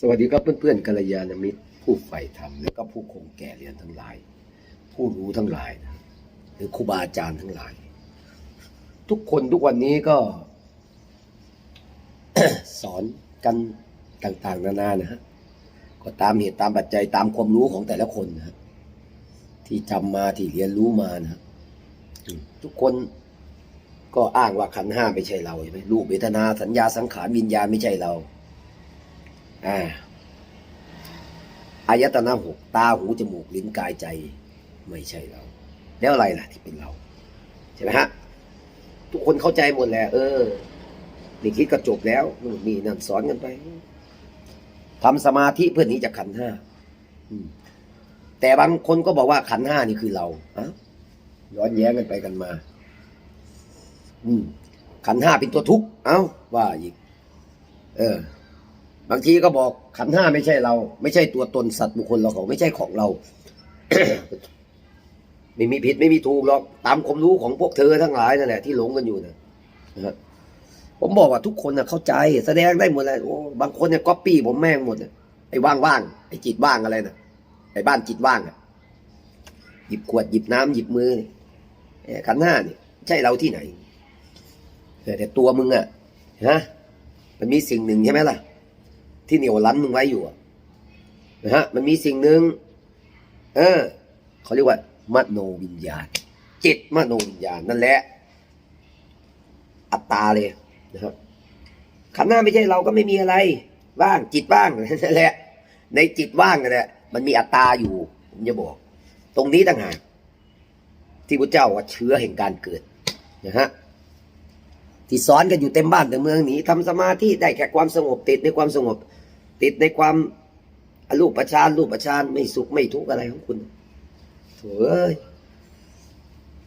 สวัสดีครับเพื่อนๆกัลยาณมิตร ผู้ใฝ่ธรรมและก็ผู้คงแก่เรียนทั้งหลาย ผู้รู้ทั้งหลายนะหรือครูบาอาจารย์ทั้งหลาย ทุกคนทุกวันนี้ก็ สอนกันต่างๆ นานานะฮะก็ตามเหตุตามปัจจัยตามความรู้ของแต่ละคนนะ ที่จำมาที่เรียนรู้มานะทุกคนก็อ้างว่าขันห้าไม่ใช่เราใช่ไหมรูปเวทนาสัญญาสังขารวิญญาณไม่ใช่เรา อายตนะหกตาหูจมูกลิ้นกายใจ ไม่ใช่เรา แล้วอะไรล่ะที่เป็นเรา ใช่ไหมฮะ ทุกคนเข้าใจหมดแหละเออนี่คิดก็จบแล้วนู่นนี่นั่นสอนกันไปทำสมาธิเพื่อนี้จากขันห้าแต่บางคนก็บอกว่าขันห้านี่คือเราอะย้อนแย้งกันไปกันมา อืมขันห้าเป็นตัวทุกข์ เอ้า ว่าอีก เออ บางทีก็บอกขันห้าไม่ใช่เรา ไม่ใช่ตัวตนสัตว์บุคคลเราของไม่ใช่ของเรา ไม่มีผิดไม่มีถูกหรอกตามความรู้ของพวกเธอทั้งหลายนั่นแหละที่หลงกันอยู่นะนะฮะผมบอกว่าทุกคนนะเข้าใจแสดงได้หมดเลยโอ้บางคนเนี่ยก๊อปปี้ผมแม่งหมดเลยไอ้ว่างๆไอ้จิตว่างอะไรนะไอ้บ้านจิตว่างอะหยิบขวดหยิบน้ำหยิบมือนี่เอ้ขันห้านี่ใช่เราที่ไหนแต่ตัวมึงอะฮะมันมีสิ่งหนึ่งใช่ไหมล่ะ ที่เหนียวรั้นมึงไว้อยู่นะฮะมันมีสิ่งหนึ่งเออเขาเรียกว่ามโนวิญญาณจิตมโนวิญญาณนั่นแหละ อัตตาเลยนะครับขันหน้าไม่ใช่เราก็ไม่มีอะไร ว่างจิตว่างนั่นแหละ ในจิตว่างนั่นแหละมันมีอัตตาอยู่ผมจะบอก ตรงนี้ต่างหากที่พระเจ้าว่าเชื้อแห่งการเกิดนะฮะที่สอนกันอยู่เต็มบ้านเต็มเมืองนีทำสมาธิได้แค่ความสงบติดในความสงบ ติดในความอรูปประชานรูปประชานไม่สุขไม่ทุกข์อะไรของคุณโถ่เอ้ย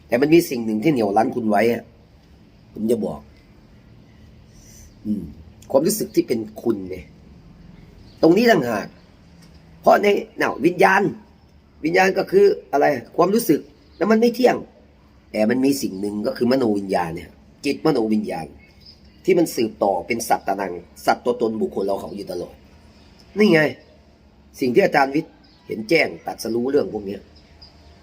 แต่มันมีสิ่งหนึ่งที่เหนี่ยวรั้นคุณไว้อะผมจะบอก อืม ความรู้สึกที่เป็นคุณเนี่ย ตรงนี้ต่างหาก เพราะในเน่าวิญญาณ วิญญาณก็คืออะไร ความรู้สึกแล้วมันไม่เที่ยง แต่มันมีสิ่งหนึ่งก็คือมโนวิญญาณเนี่ย จิตมโนวิญญาณ ที่มันสืบต่อเป็นสัตว์ตนัง สัตว์ตัวตนบุคคลเราเขาอยู่ตลอด นี่ไง สิ่งที่อาจารย์วิทย์เห็นแจ้งตัดสรู้เรื่องพวกนี้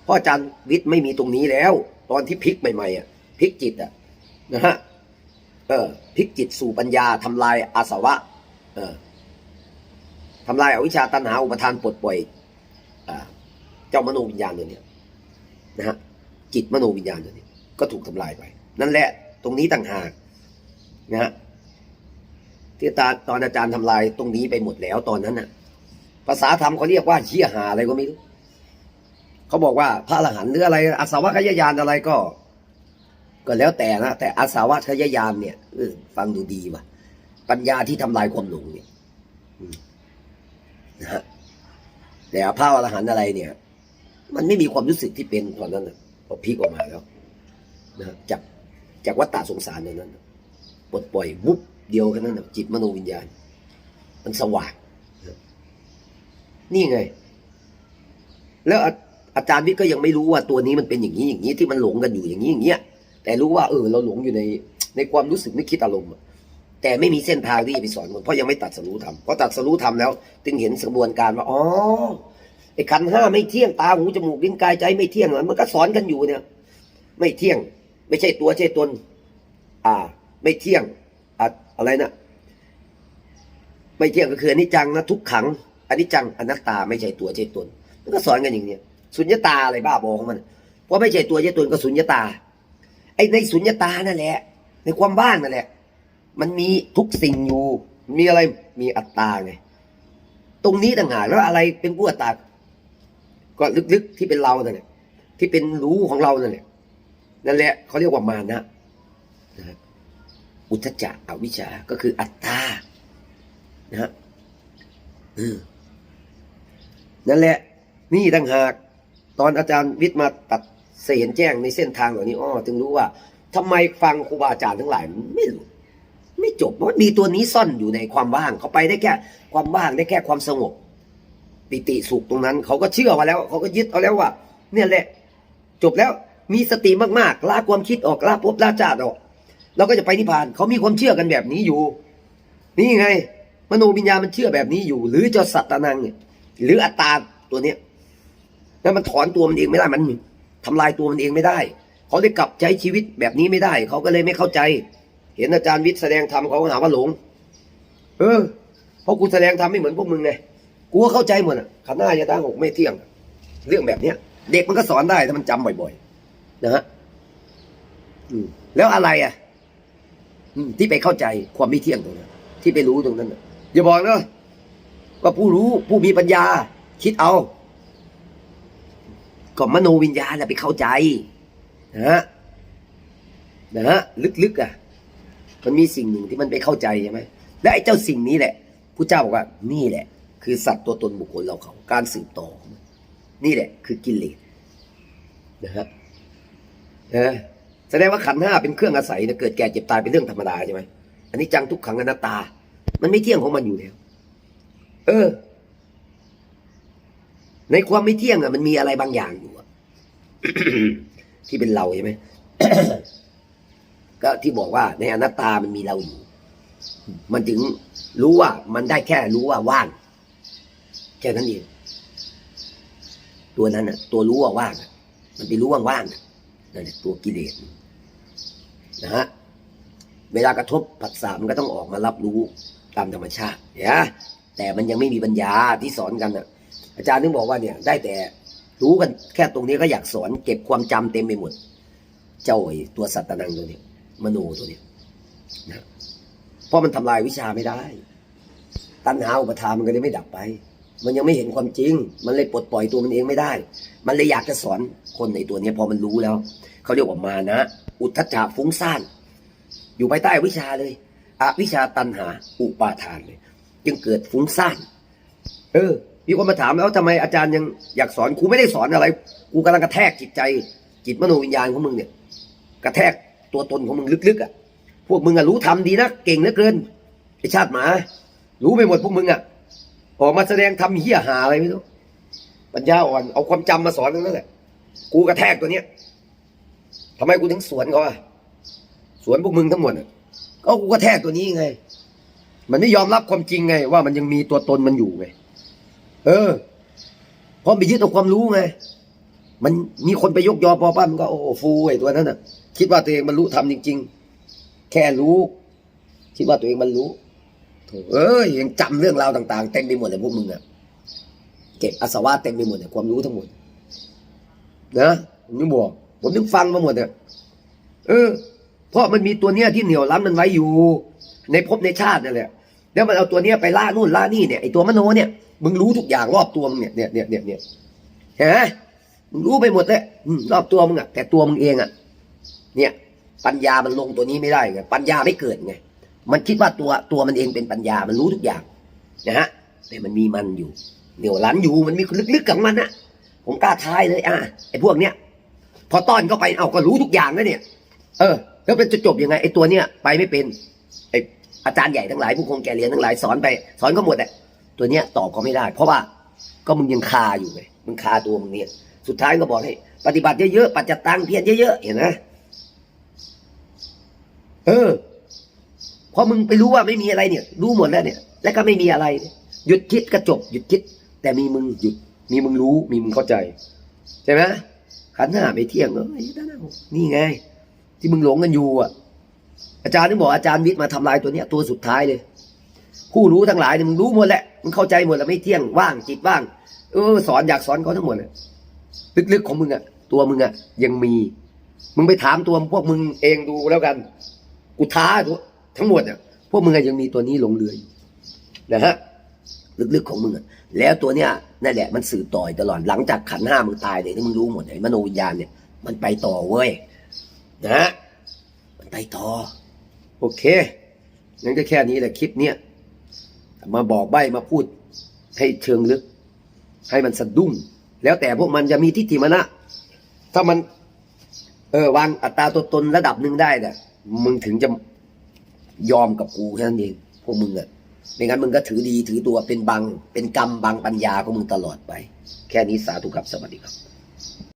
เพราะอาจารย์วิทย์ไม่มีตรงนี้แล้ว ตอนที่พลิกใหม่ๆอะพลิกจิตอะนะฮะเออพลิกจิตสู่ปัญญาทำลายอาสวะ เออทำลายอาวิชาตัณหาอุปทานปลดปล่อยเจ้ามโนวิญญาณตัวเนี้ยนะฮะจิตมโนวิญญาณตัวนี้ก็ถูกทำลายไป นั่นแหละตรงนี้ต่างหากนะฮะ ที่ตาตอนอาจารย์ทำลายตรงนี้ไปหมดแล้วตอนนั้นน่ะ ภาษาธรรมเขาเรียกว่าเชี่ยหาอะไรก็ไม่รู้เขาบอกว่าพระอรหันต์หรืออะไรอาสาวะขยายานอะไรก็ ก็แล้วแต่นะแต่อาสาวะขยายานเนี่ยเออฟังดูดีว่ะ ปัญญาที่ทำลายความหลงเนี่ยนะฮะแต่พระอรหันต์อะไรเนี่ย มันไม่มีความรู้สึกที่เป็นตอนนั้นนะพอพลิกออกมาแล้วนะจากจากวัฏฏะสงสารตรงนั้นปลดปล่อยวุบ เดียวกันนั่นนะจิตมโนวิญญาณ มันสว่างนี่ไง แล้วอาอาจารย์วิทย์ก็ยังไม่รู้ว่าตัวนี้มันเป็นอย่างนี้อย่างนี้ที่มันหลงกันอยู่อย่างนี้อย่างเงี้ยแต่รู้ว่าเออเราหลงอยู่ในในความรู้สึกนึกคิดอารมณ์แต่ไม่มีเส้นทางที่จะไปสอนคนเพราะยังไม่ตัดสรู้ธรรมเพราะตัดสรู้ธรรมแล้ว จึงเห็นกระบวนการว่าอ๋อไอ้ขันห้าไม่เที่ยงตาหูจมูกลิ้นกายใจไม่เที่ยงมันก็สอนกันอยู่เนี่ย ไม่เที่ยง ไม่ใช่ตัวใช่ตน อ่า ไม่เที่ยง อะไรนะไม่เที่ยงก็คืออนิจจังนะทุกขังอนิจจังอนัตตาไม่ใช่ตัวใช่ตนมันก็สอนกันอย่างเนี้ยสุญญตาอะไรบ้าบอของมันเพราะไม่ใช่ตัวใช่ตนก็สุญญตา ไอ้ในสุญญตานั่นแหละ ในความว่างนั่นแหละ มันมีทุกสิ่งอยู่ มีอะไรมีอัตตาไงตรงนี้ต่างหากแล้วอะไรเป็นผู้อัตตาก็ลึกๆที่เป็นเราเนั่นแหละที่เป็นรู้ของเราเนั่นแหละนั่นแหละเขาเรียกว่ามานะนะฮะ อุทจจะอวิชชาก็คืออัตตานะฮะนั่นแหละ นี่ต่างหาก ตอนอาจารย์วิทย์มาตัดเสียนแจ้งในเส้นทางเหล่านี้อ้อจึงรู้ว่าทำไมฟังครูบาอาจารย์ทั้งหลายไม่รู้ไม่จบเพราะมีตัวนี้ซ่อนอยู่ในความว่างเขาไปได้แค่ความว่างได้แค่ความสงบ ปิติสุขตรงนั้น เขาก็เชื่อมาแล้ว เขาก็ยึดเอาแล้วว่า เนี่ยแหละ จบแล้วมีสติมากๆละความคิดออกละภพละชาติออก เราก็จะไปนิพพานเขามีความเชื่อกันแบบนี้อยู่ นี่ไง มโนวิญญาณมันเชื่อแบบนี้อยู่ หรือเจ้าสัตตานังเนี่ยหรืออัตตาตัวเนี้ยแล้วมันถอนตัวมันเองไม่ได้มันทำลายตัวมันเองไม่ได้ เขาเลยกลับใช้ชีวิตแบบนี้ไม่ได้ เขาก็เลยไม่เข้าใจ เห็นอาจารย์วิทย์แสดงธรรมเขาก็หาว่าหลง เออเพราะกูแสดงธรรมไม่เหมือนพวกมึงไงกูก็เข้าใจหมดอะขันธ์หน้ายาตาหกไม่เที่ยง เรื่องแบบเนี้ย เด็กมันก็สอนได้ถ้ามันจำบ่อย ๆ นะฮะแล้วอะไรอะ ที่ไปเข้าใจความไม่เที่ยงตรงนั้นที่ไปรู้ตรงนั้นอย่าบอกนะว่าผู้รู้ผู้มีปัญญา คิดเอาก็มโนวิญญาณน่ะไปเข้าใจนะฮะนะฮะลึกๆอะ มันมีสิ่งหนึ่งที่มันไปเข้าใจใช่ไหมและไอ้เจ้าสิ่งนี้แหละผู้เจ้าบอกว่า นี่แหละ คือสัตว์ตัวตนบุคคลเราเขา การสืบต่อนนี่แหละ คือกิเลสนะฮะนะ แสดงว่าขันห้าเป็นเครื่องอาศัยนะเกิดแก่เจ็บตายเป็นเรื่องธรรมดาใช่ไหมอันนี้จังทุกขังอนัตตา มันไม่เที่ยงของมันอยู่แล้ว เออ ในความไม่เที่ยงอะมันมีอะไรบางอย่างอยู่อะที่เป็นเราใช่ไหมก็ที่บอกว่าในอนัตตามันมีเราอยู่ มันถึงรู้ว่ามันได้แค่รู้ว่าว่าง แค่นั้นเอง ตัวนั้นน่ะ ตัวรู้ว่าว่างมันไปรู้ว่าว่างนั่นแหละตัวกิเลส นะฮะเวลากระทบผัสสะมันก็ต้องออกมารับรู้ตามธรรมชาตินี่ยแต่มันยังไม่มีปัญญาที่สอนกันน่ะอาจารย์นึกบอกว่าเนี่ยได้แต่รู้กันแค่ตรงนี้ก็อยากสอนเก็บความจำเต็มไปหมด เจ้าไอ้ตัวสัตตนังตัวเนี้ยมโนตัวเนี้ยนะเพราะมันทำลายวิชาไม่ได้ ตัณหาอุปทานมันก็เลยไม่ดับไป มันยังไม่เห็นความจริง มันเลยปลดปล่อยตัวมันเองไม่ได้ มันเลยอยากจะสอนคนในตัวเนี้ยพอมันรู้แล้วเขาเรียกว่ามานะ อุทธัจจะฟุ้งซ่าน อยู่ภายใต้วิชาเลยอวิชาตัณหา อุปาทานเลย จึงเกิดฟุ้งซ่าน เออ มีคนมาถามแล้วทำไมอาจารย์ยังอยากสอนครูไม่ได้สอนอะไร กูกำลังกระแทกจิตใจ จิตมโนวิญญาณของมึงเนี่ย กระแทกตัวตนของมึงลึกๆอะ พวกมึงอะรู้ทำดีนะเก่งเหลือเกินไอชาติหมา รู้ไปหมดพวกมึงอะ ออกมาแสดงทำเหี้ยหาอะไรไม่รู้ ปัญญาอ่อน เอาความจำมาสอนนั้นแหละ กูกระแทกตัวเนี้ย ทำไมกูถึงสวนเขาอะสวนพวกมึงทั้งหมดก็กูกระแทกตัวนี้ไง มันไม่ยอมรับความจริงไง ว่ามันยังมีตัวตนมันอยู่ไง เออเพราะไปยึดเอาความรู้ไง มันมีคนไปยกยอปอป้ามันก็โอ้ฟูไอ้ตัวนั้นน่ะ คิดว่าตัวเองมันรู้ทำจริง ๆ แค่รู้ คิดว่าตัวเองมันรู้เอ้ยยังจำเรื่องราวต่าง ๆ เต็มไปหมดเลยพวกมึงอะเก็บอาสวะเต็มไปหมดเลยความรู้ทั้งหมดนะผมนึกบอก ผมนึกฟังมาหมดเนี่ยเออ เพราะมันมีตัวเนี้ยที่เหนี่ยวรั้มันไว้อยู่ ในภพในชาตินั่นแหละแล้วมันเอาตัวเนี้ยไปล่านู่นล่านี่เนี่ยไอตัวมโนเนี่ยมึงรู้ทุกอย่างรอบตัวมึงเนี่ยเนี่ยเนี่ยเนี่ยเนี่ยเห็นไหมมึงรู้ไปหมดเลยรอบตัวมึงอะแต่ตัวมึงเองอะเนี่ย ปัญญามันลงตัวนี้ไม่ได้ไงปัญญาไม่เกิดไงมันคิดว่าตัวตัวมันเองเป็นปัญญามันรู้ทุกอย่างนะฮะแต่มันมีมันอยู่เหนี่ยวรั้นอยู่มันมีลึกๆของมันอะผมกล้าทายเลยอะไอ้พวกเนี้ย พอต้อนเข้าไปเอาก็รู้ทุกอย่างแล้วเนี่ย เออ แล้วเป็นจะจบยังไงไอ้ตัวเนี้ยไปไม่เป็นไอ้อาจารย์ใหญ่ทั้งหลายผู้คงแก่เรียนทั้งหลายสอนไป สอนก็หมดแหละตัวเนี้ยตอบก็ไม่ได้ เพราะว่าก็มึงยังคาอยู่ไงมึงคาตัวมึงเนี่ยสุดท้ายก็บอกให้ ปฏิบัติเยอะๆปัจจตังเพียรเยอะๆเห็นไหมเออพอมึงไปรู้ว่าไม่มีอะไรเนี่ย รู้หมดแล้วเนี่ย แล้วก็ไม่มีอะไร หยุดคิดก็จบ หยุดคิด แต่มีมึงหยุด มีมึงรู้ มีมึงเข้าใจ ใช่ไหม ขันห้าไปเที่ยงเออนี่ไง ที่มึงหลงกันอยู่อะ อาจารย์นึกบอกอาจารย์วิทย์มาทำลายตัวเนี้ยตัวสุดท้ายเลย ผู้รู้ทั้งหลายเนี่ยมึงรู้หมดแหละมึงเข้าใจหมดแล้วไม่เที่ยงว่างจิตว่าง เออ สอนอยากสอนเขาทั้งหมดเลยลึกๆของมึงอะ ตัวมึงอะ ยังมี มึงไปถามตัวพวกมึงเองดูแล้วกันกูท้าทั้งหมดอะพวกมึงอะยังมีตัวนี้หลงเหลืออยู่นะฮะ ลึกๆของมึงอะแล้วตัวเนี้ยนั่นแหละมันสืบต่อยตลอดหลังจากขันห้ามึงตายเลยที่มึงรู้หมดไอ้มโนวิญญาณเนี่ยมันไปต่อเว้ยนะฮะมันไปต่อ โอเคงั้นก็แค่นี้แหละคลิปเนี้ยมาบอกใบมาพูดให้เชิงลึก ให้มันสะดุ้งแล้วแต่พวกมันจะมีทิฏฐิมานะถ้ามัน เออวางอัตราตัวตนระดับหนึ่งได้เนี่ยมึงถึงจะยอมกับกูแค่นั้นเองพวกมึงอะ ไม่งั้นมึงก็ถือดีถือตัวเป็นบัง เป็นกรรมบังปัญญาของมึงตลอดไป แค่นี้สาธุครับสวัสดีครับ